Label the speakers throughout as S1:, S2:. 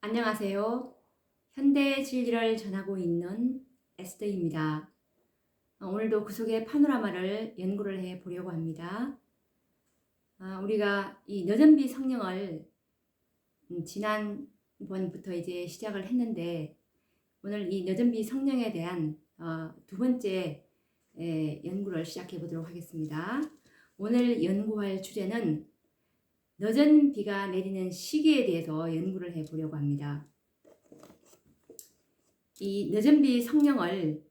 S1: 안녕하세요. 현대 진리를 전하고 있는 에스더입니다. 어, 오늘도 그 속의 파노라마를 연구를 해 보려고 합니다. 아, 우리가 이 너전비 성령을 음, 지난번부터 이제 시작을 했는데 오늘 이 너전비 성령에 대한 어, 두 번째 에, 연구를 시작해 보도록 하겠습니다. 오늘 연구할 주제는 늦은 비가 내리는 시기에 대해서 연구를 해 보려고 합니다. 이 늦은 비 성령을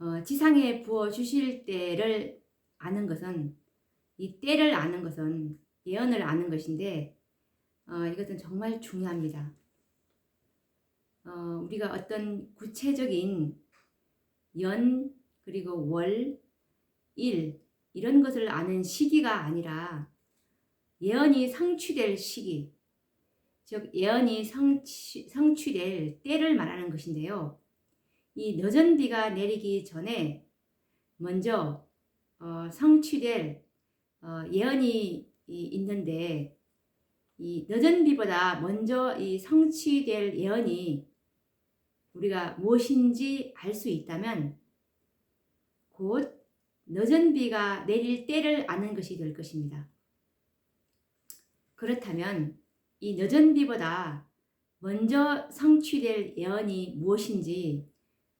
S1: 어, 지상에 부어 주실 때를 아는 것은 이 때를 아는 것은 예언을 아는 것인데 어, 이것은 정말 중요합니다. 어, 우리가 어떤 구체적인 연 그리고 월, 일 이런 것을 아는 시기가 아니라 예언이 성취될 시기, 즉 예언이 성취, 성취될 때를 말하는 것인데요. 이 늦은 비가 내리기 전에 먼저 어, 성취될 어, 예언이 이, 있는데 이 늦은 비보다 먼저 이 성취될 예언이 우리가 무엇인지 알 수 있다면 곧 늦은 비가 내릴 때를 아는 것이 될 것입니다. 그렇다면 이 늦은 비보다 먼저 성취될 예언이 무엇인지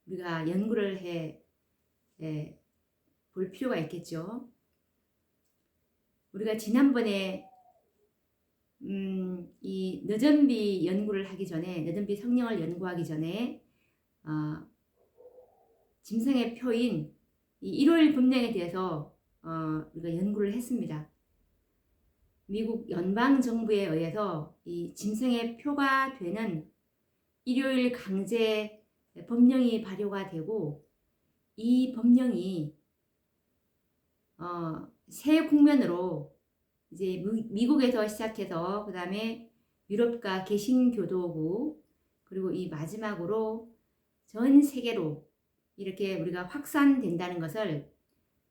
S1: 우리가 연구를 해, 해, 볼 필요가 있겠죠. 우리가 지난번에 음, 이 늦은 비 연구를 하기 전에 늦은 비 성령을 연구하기 전에 어, 짐승의 표인 이 일요일 분명에 대해서 어, 우리가 연구를 했습니다. 미국 연방 정부에 의해서 이 짐승의 표가 되는 일요일 강제 법령이 발효가 되고 이 법령이 어, 새 국면으로 이제 미국에서 시작해서 그 다음에 유럽과 개신교도부 그리고 이 마지막으로 전 세계로 이렇게 우리가 확산된다는 것을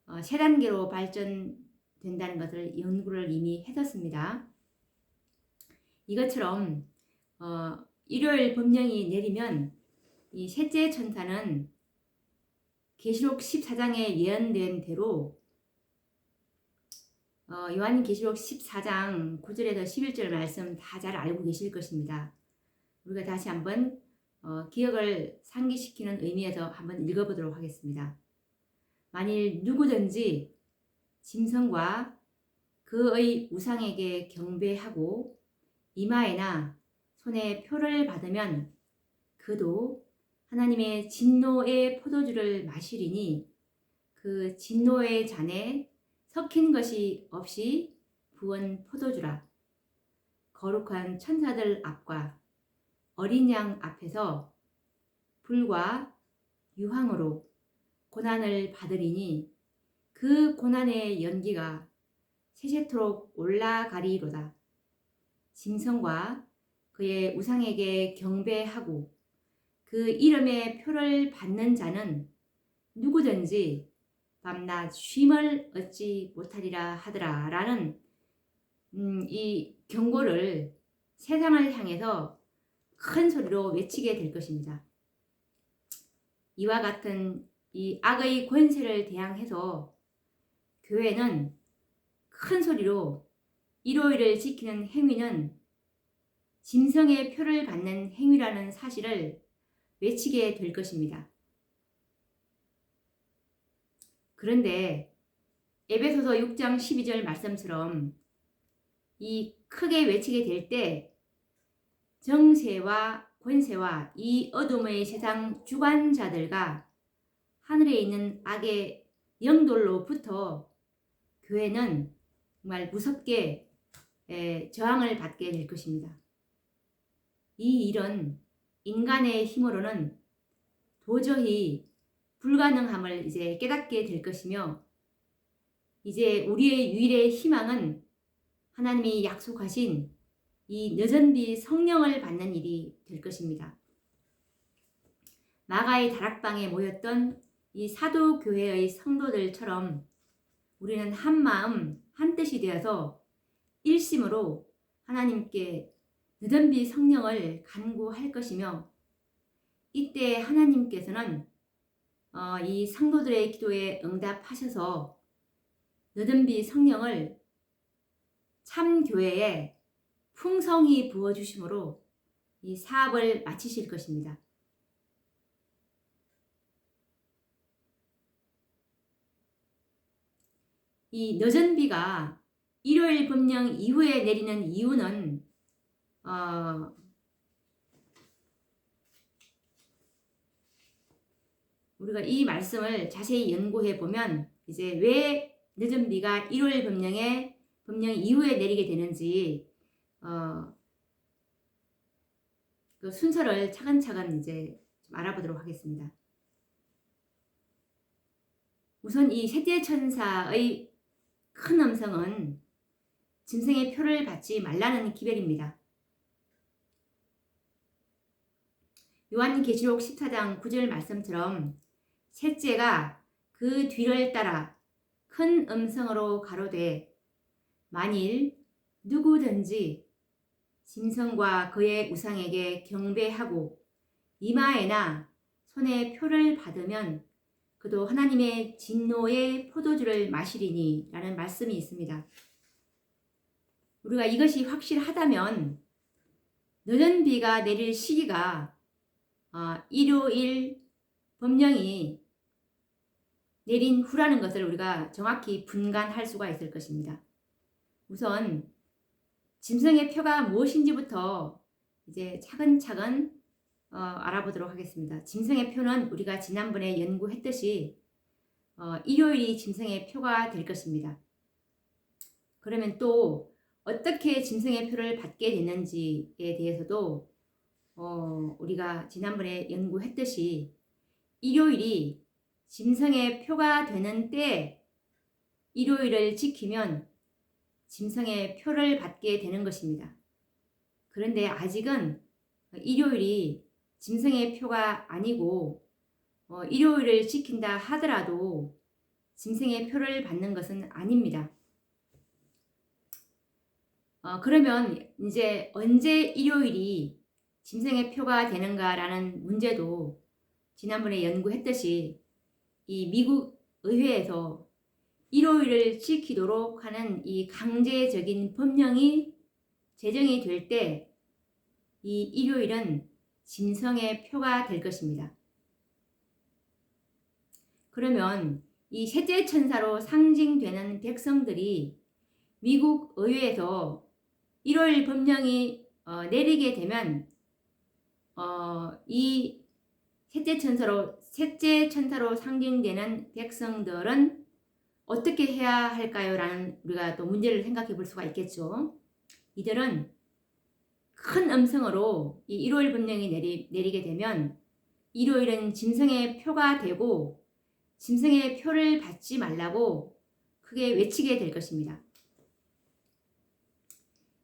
S1: 어, 세 단계로 발전 된다는 것을 연구를 이미 해뒀습니다. 이것처럼 어, 일요일 법령이 내리면 이 셋째 천사는 계시록 14장에 예언된 대로 어, 요한 계시록 14장 9절에서 11절 말씀 다 잘 알고 계실 것입니다. 우리가 다시 한번 어, 기억을 상기시키는 의미에서 한번 읽어보도록 하겠습니다. 만일 누구든지 짐승과 그의 우상에게 경배하고 이마에나 손에 표를 받으면 그도 하나님의 진노의 포도주를 마시리니 그 진노의 잔에 섞인 것이 없이 부은 포도주라. 거룩한 천사들 앞과 어린 양 앞에서 불과 유황으로 고난을 받으리니 그 고난의 연기가 세세토록 올라가리로다. 짐승과 그의 우상에게 경배하고 그 이름의 표를 받는 자는 누구든지 밤낮 쉼을 얻지 못하리라 하더라 라는 음, 이 경고를 세상을 향해서 큰 소리로 외치게 될 것입니다. 이와 같은 이 악의 권세를 대항해서 교회는 큰 소리로 일요일을 지키는 행위는 짐승의 표를 받는 행위라는 사실을 외치게 될 것입니다. 그런데 에베소서 6장 12절 말씀처럼 이 크게 외치게 될 때 정세와 권세와 이 어둠의 세상 주관자들과 하늘에 있는 악의 영돌로부터 교회는 정말 무섭게 저항을 받게 될 것입니다. 이 일은 인간의 힘으로는 도저히 불가능함을 이제 깨닫게 될 것이며 이제 우리의 유일의 희망은 하나님이 약속하신 이 늦은비 성령을 받는 일이 될 것입니다. 마가의 다락방에 모였던 이 사도교회의 성도들처럼 우리는 한 마음, 한 뜻이 되어서 일심으로 하나님께 느덤비 성령을 간구할 것이며 이때 하나님께서는 어, 이 성도들의 기도에 응답하셔서 느덤비 성령을 참 교회에 풍성히 부어 주심으로 이 사업을 마치실 것입니다. 이 늦은 비가 일요일 법령 이후에 내리는 이유는 어, 우리가 이 말씀을 자세히 연구해 보면 이제 왜 늦은 비가 일요일 법령에 법령 이후에 내리게 되는지 어, 그 순서를 차근차근 이제 좀 알아보도록 하겠습니다. 우선 이 셋째 천사의 큰 음성은 짐승의 표를 받지 말라는 기별입니다. 요한계시록 14장 9절 말씀처럼 셋째가 그 뒤를 따라 큰 음성으로 가로되 만일 누구든지 짐승과 그의 우상에게 경배하고 이마에나 손에 표를 받으면 그도 하나님의 진노의 포도주를 마시리니 라는 말씀이 있습니다. 우리가 이것이 확실하다면 늦은 비가 내릴 시기가 어, 일요일 법령이 내린 후라는 것을 우리가 정확히 분간할 수가 있을 것입니다. 우선 짐승의 표가 무엇인지부터 이제 차근차근 어, 알아보도록 하겠습니다. 짐승의 표는 우리가 지난번에 연구했듯이 어, 일요일이 짐승의 표가 될 것입니다. 그러면 또 어떻게 짐승의 표를 받게 되는지에 대해서도 어, 우리가 지난번에 연구했듯이 일요일이 짐승의 표가 되는 때 일요일을 지키면 짐승의 표를 받게 되는 것입니다. 그런데 아직은 일요일이 짐승의 표가 아니고 어, 일요일을 지킨다 하더라도 짐승의 표를 받는 것은 아닙니다. 어, 그러면 이제 언제 일요일이 짐승의 표가 되는가라는 문제도 지난번에 연구했듯이 이 미국 의회에서 일요일을 지키도록 하는 이 강제적인 법령이 제정이 될 때 이 일요일은 짐승의 표가 될 것입니다. 그러면 이 셋째 천사로 상징되는 백성들이 미국 의회에서 일요일 법령이 어, 내리게 되면 어, 이 셋째 천사로 셋째 천사로 상징되는 백성들은 어떻게 해야 할까요? 라는 우리가 또 문제를 생각해 볼 수가 있겠죠. 이들은 큰 음성으로 이 일요일 분명이 내리, 내리게 되면 일요일은 짐승의 표가 되고 짐승의 표를 받지 말라고 크게 외치게 될 것입니다.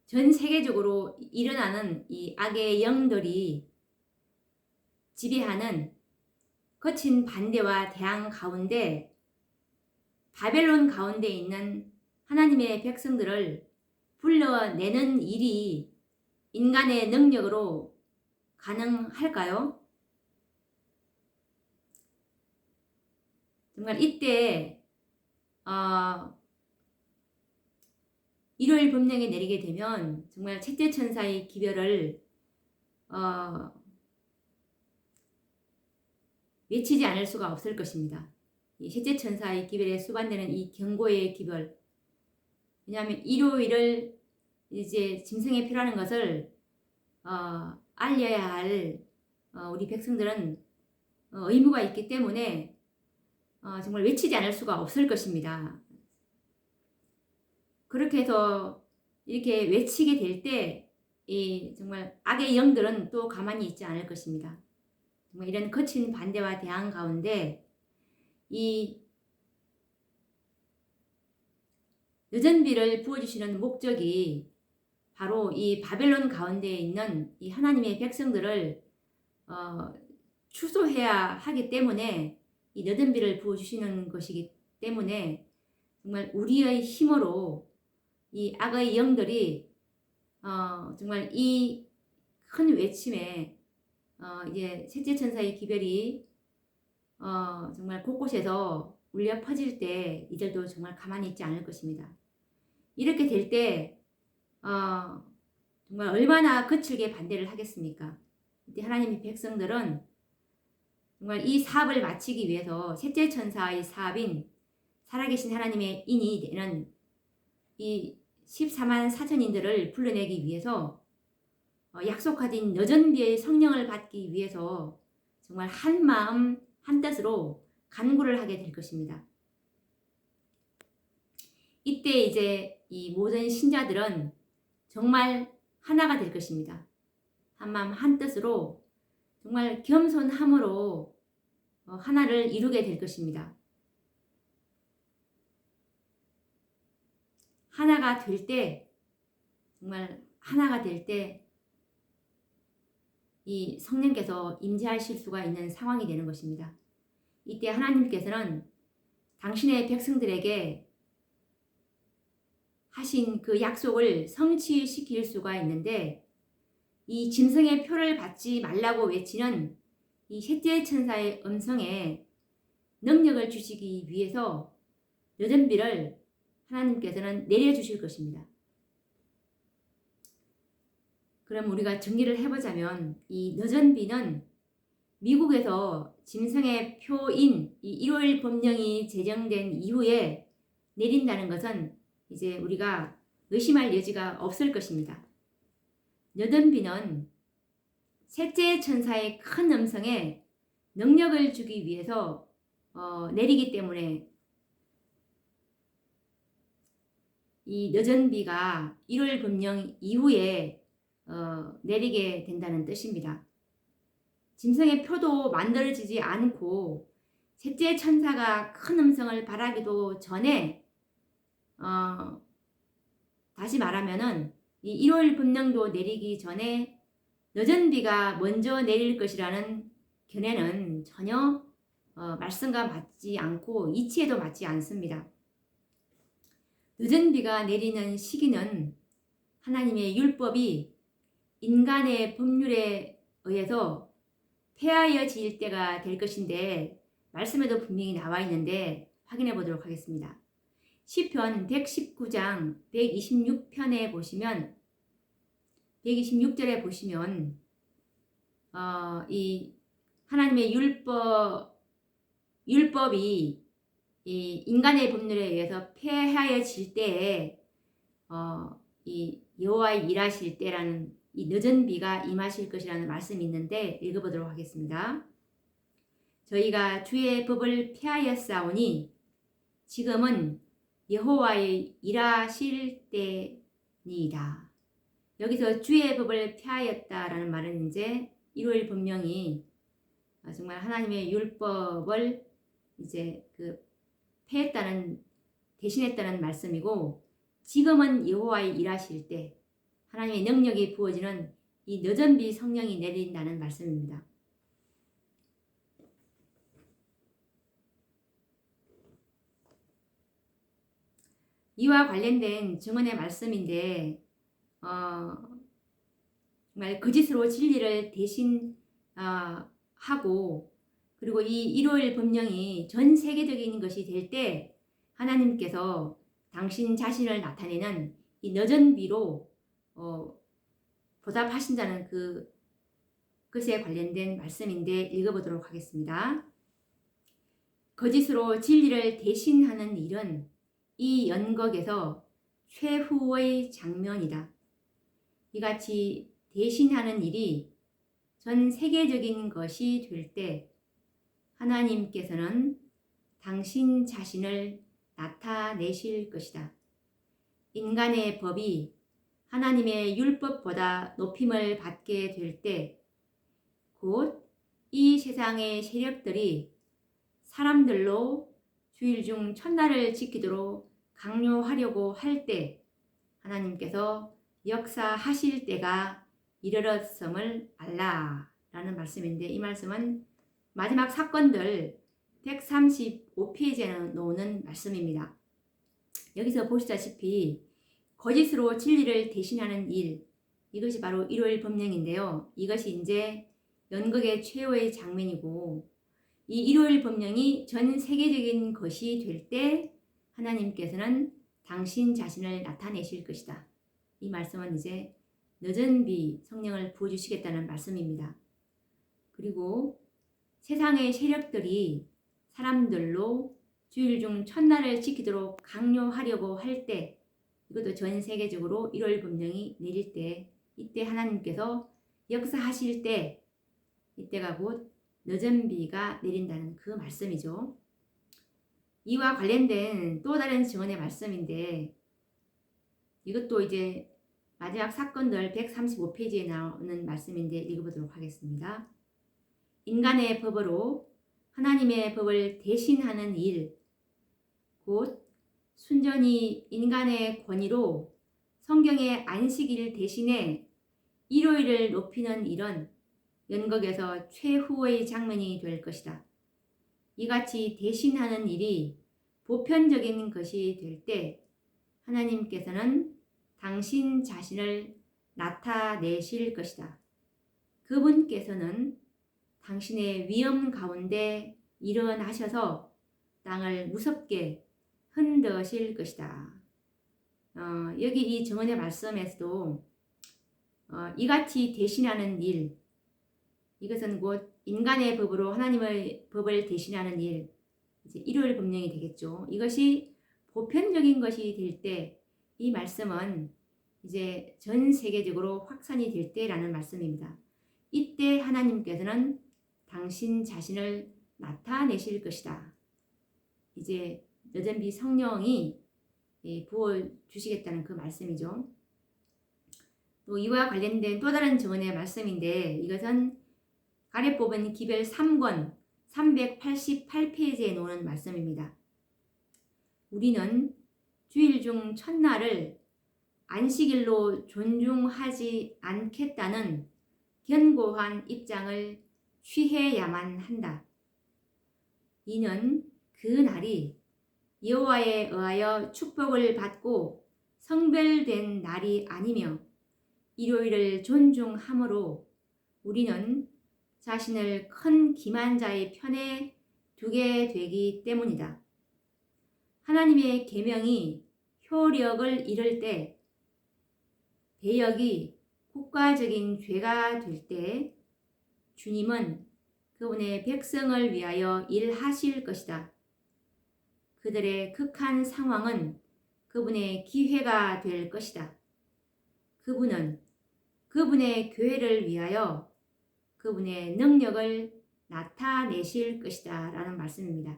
S1: 전 세계적으로 일어나는 이 악의 영들이 지배하는 거친 반대와 대항 가운데 바벨론 가운데 있는 하나님의 백성들을 불러내는 일이 인간의 능력으로 가능할까요? 정말 이때 어, 일요일 법령이 내리게 되면 정말 셋째 천사의 기별을 어, 외치지 않을 수가 없을 것입니다. 이 셋째 천사의 기별에 수반되는 이 경고의 기별. 왜냐하면 일요일을 이제 짐승에 표라는 것을 어, 알려야 할 어, 우리 백성들은 어, 의무가 있기 때문에 어, 정말 외치지 않을 수가 없을 것입니다. 그렇게 해서 이렇게 외치게 될 때 이 정말 악의 영들은 또 가만히 있지 않을 것입니다. 정말 이런 거친 반대와 대항 가운데 이 늦은 비를 부어주시는 목적이 바로 이 바벨론 가운데 있는 이 하나님의 백성들을 어, 추소해야 하기 때문에 이 늦은 비를 부어주시는 것이기 때문에 정말 우리의 힘으로 이 악의 영들이 어, 정말 이 큰 외침에 어, 이제 셋째 천사의 기별이 어, 정말 곳곳에서 울려 퍼질 때 이들도 정말 가만히 있지 않을 것입니다. 이렇게 될때 어, 정말 얼마나 거칠게 반대를 하겠습니까? 이때 하나님의 백성들은 정말 이 사업을 마치기 위해서 셋째 천사의 사업인 살아계신 하나님의 인이 되는 이 14만 사천인들을 불러내기 위해서 어, 약속하신 여전비의 성령을 받기 위해서 정말 한 마음 한 뜻으로 간구를 하게 될 것입니다. 이때 이제 이 모든 신자들은 정말 하나가 될 것입니다. 한 마음 한 뜻으로 정말 겸손함으로 어, 하나를 이루게 될 것입니다. 하나가 될 때, 정말 하나가 될 때, 이 성령께서 임재하실 수가 있는 상황이 되는 것입니다. 이때 하나님께서는 당신의 백성들에게 하신 그 약속을 성취시킬 수가 있는데 이 짐승의 표를 받지 말라고 외치는 이 셋째 천사의 음성에 능력을 주시기 위해서 여전비를 하나님께서는 내려주실 것입니다. 그럼 우리가 정리를 해보자면 이 너전비는 미국에서 짐승의 표인 이 1월 법령이 제정된 이후에 내린다는 것은 이제 우리가 의심할 여지가 없을 것입니다. 여전비는 셋째 천사의 큰 음성에 능력을 주기 위해서 어, 내리기 때문에 이 여전비가 1월 법령 이후에 어, 내리게 된다는 뜻입니다. 짐승의 표도 만들어지지 않고 셋째 천사가 큰 음성을 바라기도 전에 어, 다시 말하면은 이 1월 분명도 내리기 전에 늦은 비가 먼저 내릴 것이라는 견해는 전혀 어, 말씀과 맞지 않고 이치에도 맞지 않습니다. 늦은 비가 내리는 시기는 하나님의 율법이 인간의 법률에 의해서 폐하여질 때가 될 것인데 말씀에도 분명히 나와 있는데 확인해 보도록 하겠습니다. 시편 119장 126편에 보시면 126절에 보시면 어, 이 하나님의 율법 율법이 이 인간의 법률에 의해서 폐하여질 때에 어, 이 여호와의 일하실 때라는 이 늦은 비가 임하실 것이라는 말씀이 있는데 읽어보도록 하겠습니다. 저희가 주의 법을 피하였사오니 지금은 여호와의 일하실 때니이다. 여기서 주의 법을 피하였다라는 말은 이제 1월 분명히 정말 하나님의 율법을 이제 그 폐했다는 대신했다는 말씀이고 지금은 여호와의 일하실 때 하나님의 능력이 부어지는 이 너전비 성령이 내린다는 말씀입니다. 이와 관련된 증언의 말씀인데 어, 정말 거짓으로 진리를 대신 어, 하고 그리고 이 일요일 법령이 전 세계적인 것이 될 때 하나님께서 당신 자신을 나타내는 이 너전비로 어, 보답하신다는 그 것에 관련된 말씀인데 읽어보도록 하겠습니다. 거짓으로 진리를 대신하는 일은 이 연극에서 최후의 장면이다. 이같이 대신하는 일이 전 세계적인 것이 될 때 하나님께서는 당신 자신을 나타내실 것이다. 인간의 법이 하나님의 율법보다 높임을 받게 될 때, 곧 이 세상의 세력들이 사람들로 주일 중 첫날을 지키도록 강요하려고 할 때, 하나님께서 역사하실 때가 이르렀음을 알라. 라는 말씀인데, 이 말씀은 마지막 사건들 135페이지에 나오는 말씀입니다. 여기서 보시다시피 거짓으로 진리를 대신하는 일, 이것이 바로 일요일 법령인데요. 이것이 이제 연극의 최후의 장면이고 이 일요일 법령이 전 세계적인 것이 될 때 하나님께서는 당신 자신을 나타내실 것이다. 이 말씀은 이제 늦은 비 성령을 부어주시겠다는 말씀입니다. 그리고 세상의 세력들이 사람들로 주일 중 첫날을 지키도록 강요하려고 할 때 이것도 전 세계적으로 1월 법령이 내릴 때 이때 하나님께서 역사하실 때 이때가 곧 늦은 비가 내린다는 그 말씀이죠. 이와 관련된 또 다른 증언의 말씀인데 이것도 이제 마지막 사건들 135페이지에 나오는 말씀인데 읽어보도록 하겠습니다. 인간의 법으로 하나님의 법을 대신하는 일, 곧 순전히 인간의 권위로 성경의 안식일 대신에 일요일을 높이는 일은 연극에서 최후의 장면이 될 것이다. 이같이 대신하는 일이 보편적인 것이 될 때 하나님께서는 당신 자신을 나타내실 것이다. 그분께서는 당신의 위험 가운데 일어나셔서 땅을 무섭게 흔드실 것이다. 어, 여기 이 정언의 말씀에서도 어, 이같이 대신하는 일, 이것은 곧 인간의 법으로 하나님의 법을 대신하는 일, 이제 일요일 법령이 되겠죠. 이것이 보편적인 것이 될 때, 이 말씀은 이제 전 세계적으로 확산이 될 때라는 말씀입니다. 이때 하나님께서는 당신 자신을 나타내실 것이다. 이제 여전비 성령이 예, 부어 주시겠다는 그 말씀이죠. 또 이와 관련된 또 다른 증언의 말씀인데 이것은 뽑은 기별 3권 388페이지에 놓는 말씀입니다. 우리는 주일 중 첫날을 안식일로 존중하지 않겠다는 견고한 입장을 취해야만 한다. 이는 그 날이 여호와에 의하여 축복을 받고 성별된 날이 아니며 일요일을 존중함으로 우리는 자신을 큰 기만자의 편에 두게 되기 때문이다. 하나님의 계명이 효력을 잃을 때 배역이 국가적인 죄가 될 때 주님은 그분의 백성을 위하여 일하실 것이다. 그들의 극한 상황은 그분의 기회가 될 것이다. 그분은 그분의 교회를 위하여 그분의 능력을 나타내실 것이다 라는 말씀입니다.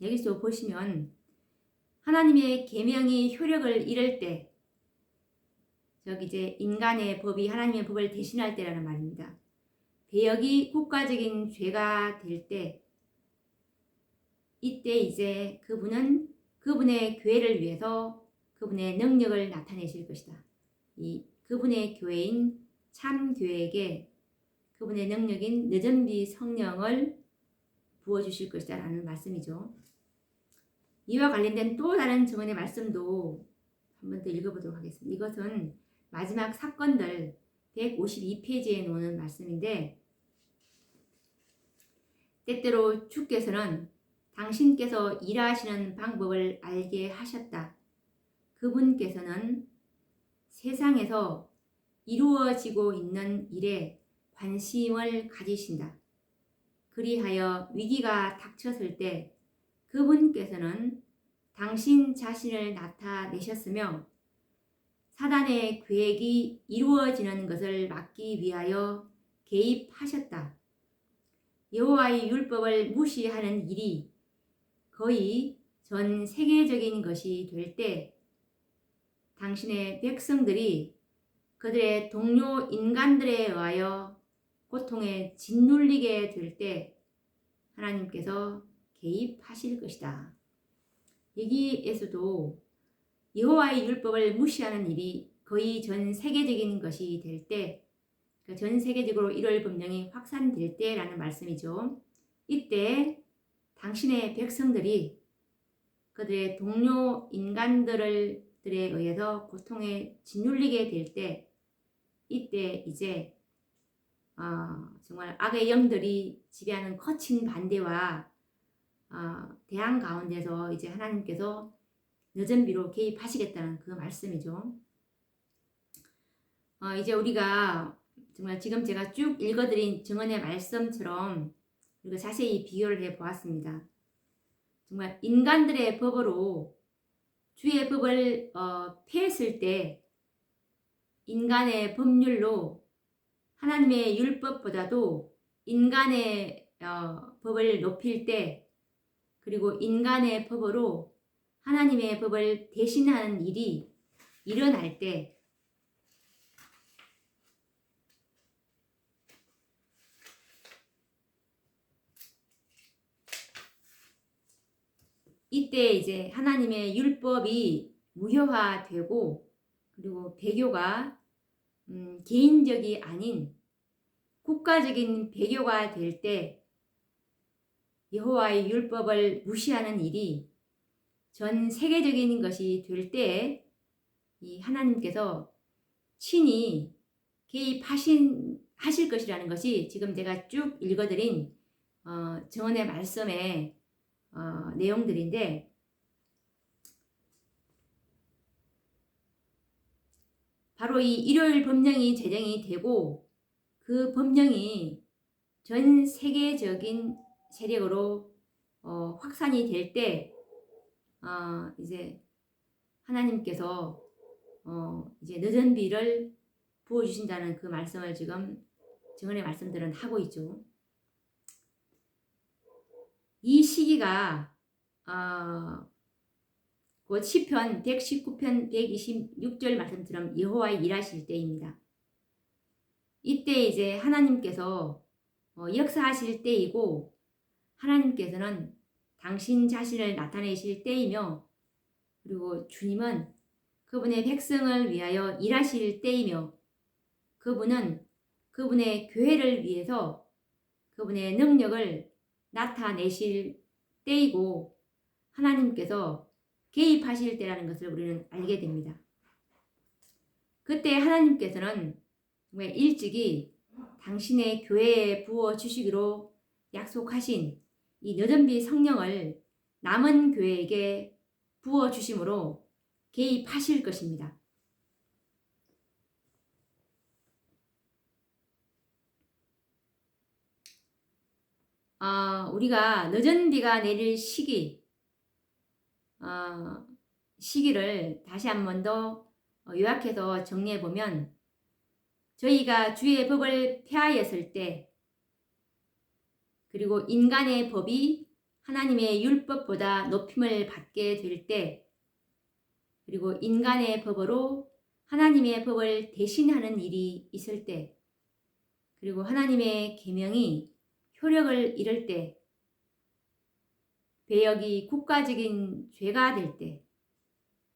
S1: 여기서 보시면 하나님의 계명이 효력을 잃을 때 저기 이제 인간의 법이 하나님의 법을 대신할 때라는 말입니다. 배역이 국가적인 죄가 될 때 이때 이제 그분은 그분의 교회를 위해서 그분의 능력을 나타내실 것이다. 이 그분의 교회인 참 교회에게 그분의 능력인 늦은비 성령을 부어주실 것이다라는 말씀이죠. 이와 관련된 또 다른 증언의 말씀도 한번 더 읽어보도록 하겠습니다. 이것은 마지막 사건들 152페이지에 놓는 말씀인데 때때로 주께서는 당신께서 일하시는 방법을 알게 하셨다. 그분께서는 세상에서 이루어지고 있는 일에 관심을 가지신다. 그리하여 위기가 닥쳤을 때 그분께서는 당신 자신을 나타내셨으며 사단의 계획이 이루어지는 것을 막기 위하여 개입하셨다. 여호와의 율법을 무시하는 일이 거의 전 세계적인 것이 될 때 당신의 백성들이 그들의 동료 인간들에 의하여 고통에 짓눌리게 될 때 하나님께서 개입하실 것이다. 여기에서도 여호와의 율법을 무시하는 일이 거의 전 세계적인 것이 될 때전 그러니까 세계적으로 1월 법령이 확산될 때라는 말씀이죠. 이때 당신의 백성들이 그들의 동료 인간들을 영들에 의해서 고통에 짓눌리게 될 때 이때 이제 어, 정말 악의 영들이 지배하는 거친 반대와 어, 대항 가운데서 이제 하나님께서 늦은 비로 개입하시겠다는 그 말씀이죠. 어, 이제 우리가 정말 지금 제가 쭉 읽어드린 증언의 말씀처럼 우리가 자세히 비교를 해 보았습니다. 정말 인간들의 법으로 주의 법을 어, 폐했을 때 인간의 법률로 하나님의 율법보다도 인간의 어, 법을 높일 때 그리고 인간의 법으로 하나님의 법을 대신하는 일이 일어날 때 이때 이제 하나님의 율법이 무효화되고 그리고 배교가 음, 개인적이 아닌 국가적인 배교가 될 때 여호와의 율법을 무시하는 일이 전 세계적인 것이 될 때 이 하나님께서 친히 개입하신 하실 것이라는 것이 지금 제가 쭉 읽어드린 어, 정언의 말씀에 어, 내용들인데 바로 이 일요일 법령이 제정이 되고 그 법령이 전 세계적인 세력으로 어, 확산이 될때 어, 이제 하나님께서 어, 이제 늦은 비를 부어 주신다는 그 말씀을 지금 증언의 말씀들은 하고 있죠. 이 시기가 어, 곧 시편 119편 126절 말씀처럼 여호와의 일하실 때입니다. 이때 이제 하나님께서 어, 역사하실 때이고 하나님께서는 당신 자신을 나타내실 때이며 그리고 주님은 그분의 백성을 위하여 일하실 때이며 그분은 그분의 교회를 위해서 그분의 능력을 나타내실 때이고 하나님께서 개입하실 때라는 것을 우리는 알게 됩니다. 그때 하나님께서는 정말 일찍이 당신의 교회에 부어 주시기로 약속하신 이 너전비 성령을 남은 교회에게 부어 주심으로 개입하실 것입니다. 어, 우리가 늦은 비가 내릴 시기, 어, 시기를 다시 한 번 더 요약해서 정리해 보면 저희가 주의 법을 폐하였을 때 그리고 인간의 법이 하나님의 율법보다 높임을 받게 될 때 그리고 인간의 법으로 하나님의 법을 대신하는 일이 있을 때 그리고 하나님의 계명이 효력을 잃을 때, 배역이 국가적인 죄가 될 때,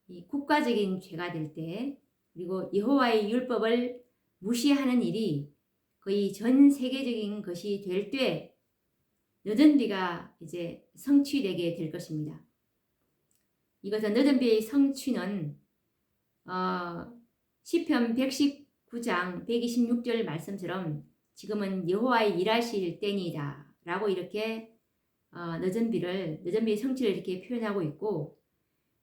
S1: 이 국가적인 죄가 될 때, 그리고 여호와의 율법을 무시하는 일이 거의 전 세계적인 것이 될 때, 늦은 비가 이제 성취되게 될 것입니다. 이것은 늦은 비의 성취는 어, 시편 119장 126절 말씀처럼 지금은 여호와의 일하실 때니다 라고 이렇게 어, 늦은 비를 늦은 비의 성취를 이렇게 표현하고 있고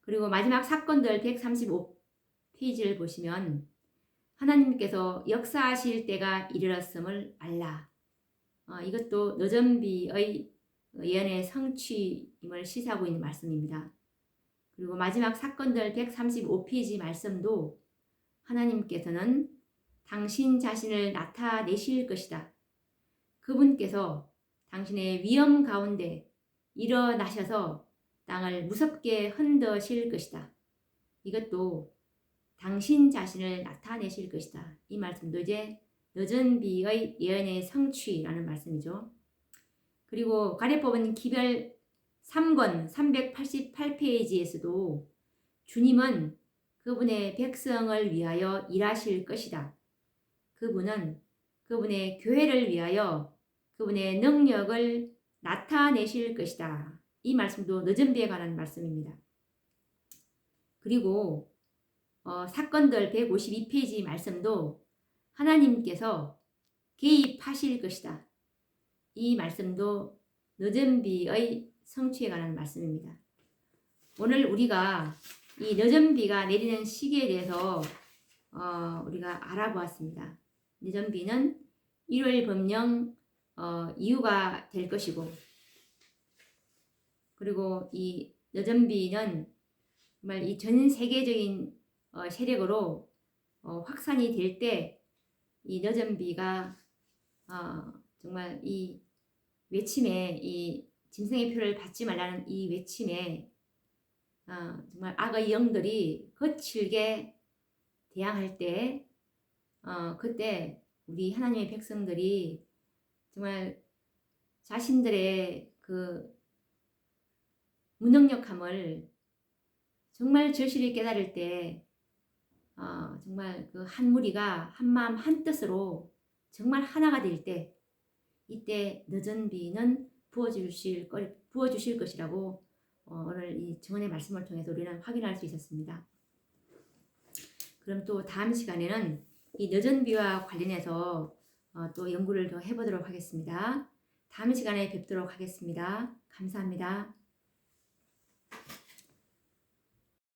S1: 그리고 마지막 사건들 135페이지를 보시면 하나님께서 역사하실 때가 이르렀음을 알라. 어, 이것도 늦은 비의 예언의 성취임을 시사하고 있는 말씀입니다. 그리고 마지막 사건들 135페이지 말씀도 하나님께서는 당신 자신을 나타내실 것이다. 그분께서 당신의 위험 가운데 일어나셔서 땅을 무섭게 흔드실 것이다. 이것도 당신 자신을 나타내실 것이다. 이 말씀도 이제 늦은 비의 예언의 성취라는 말씀이죠. 그리고 가래법은 기별 3권 388페이지에서도 주님은 그분의 백성을 위하여 일하실 것이다. 그분은 그분의 교회를 위하여 그분의 능력을 나타내실 것이다. 이 말씀도 늦은 비에 관한 말씀입니다. 그리고 어, 사건들 152페이지 말씀도 하나님께서 개입하실 것이다. 이 말씀도 늦은 비의 성취에 관한 말씀입니다. 오늘 우리가 이 늦은 비가 내리는 시기에 대해서 어, 우리가 알아보았습니다. 늦은 비는 일요일 법령 어, 이유가 될 것이고. 그리고 이 늦은 비는 정말 이 전 세계적인 어, 세력으로 어, 확산이 될 때이 늦은 비가 어, 정말 이 외침에 이 짐승의 표를 받지 말라는 이 외침에 어, 정말 악의 영들이 거칠게 대항할 때 어, 그때 우리 하나님의 백성들이 정말 자신들의 그 무능력함을 정말 절실히 깨달을 때 어, 정말 그 한 무리가 한 마음 한 뜻으로 정말 하나가 될 때 이때 늦은 비는 부어주실 거 부어주실 것이라고 어, 오늘 이 증언의 말씀을 통해서 우리는 확인할 수 있었습니다. 그럼 또 다음 시간에는 이 늦은 비와 관련해서 어, 또 연구를 더 해보도록 하겠습니다. 다음 시간에 뵙도록 하겠습니다. 감사합니다.